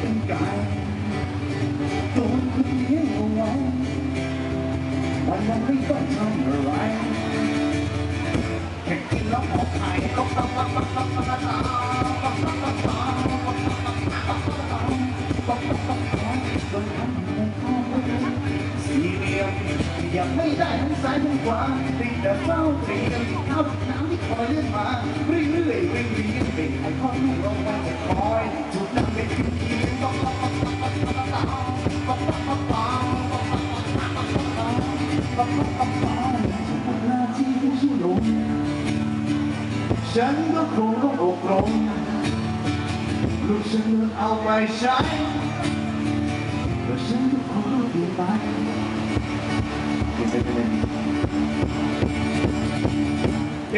เป็นกายโดนคนเลี้ยงเอาไว้วันวันไม่ต้องทำอะไรแค่กินแล้วออกไข่ก็ตามยังไม่ได้ทั้งซ้องต้ยทั้งขวงติดงต้เศร้าเปลี่ยนข้าวน้ำที่คอยเลื่อนมาเรื่อยๆเงต้อยๆ ป็นไอคอนลูกเรามาจะคอยถูกนำไปขึ้นทีต้องต้องต้องต้องต้องต้องต้องต้องต้องต้องฉันก็คงต้องอบรมลูกฉันเอาไปใช้แต่ฉันก็คงต้องเปลี่ยนไปเป็นกระเป๋าไก่ล็อ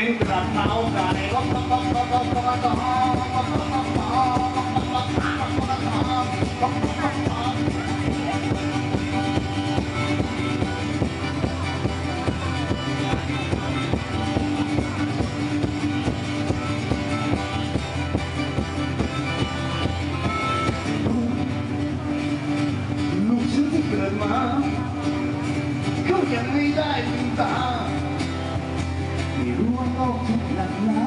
đến là tao cả này bóc bóc bóc bóc bóc bóc bóc Lúc trước ที่เกิดมาเขายังไม่ได้ลืมตา ว่าโลกทุกหนักหนา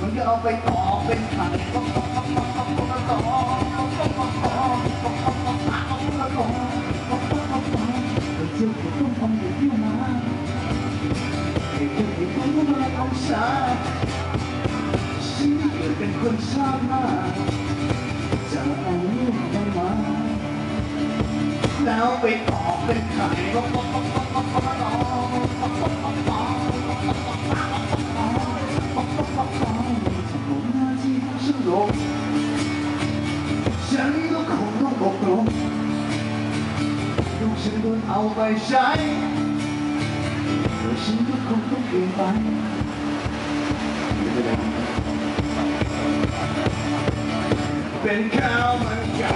มันก็เอาไปต่อเป็นขันก็ต่อก็ต่อก็ต่อก็ต่อก็ต่อก็ต่อก็ต่อก็ต่อก็ต่อก็ต่อเที่ยวก็ต้องทำอยู่ที่มาไอ้เจ้าที่ต้องมาเอาชาชีเกิดเป็นคนชาติหน้าจะเอาลูกมามาแล้วไปต่อเป็นไข่ก็ก็ก็ก็ก็ก็ต่อ ลงฉันก็คงต้องอบรงลูกฉันโดนเอาไปใช้แต่ฉันก็คงต้องเปลี่ยนไปเป็นข้าวมันไก่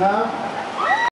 una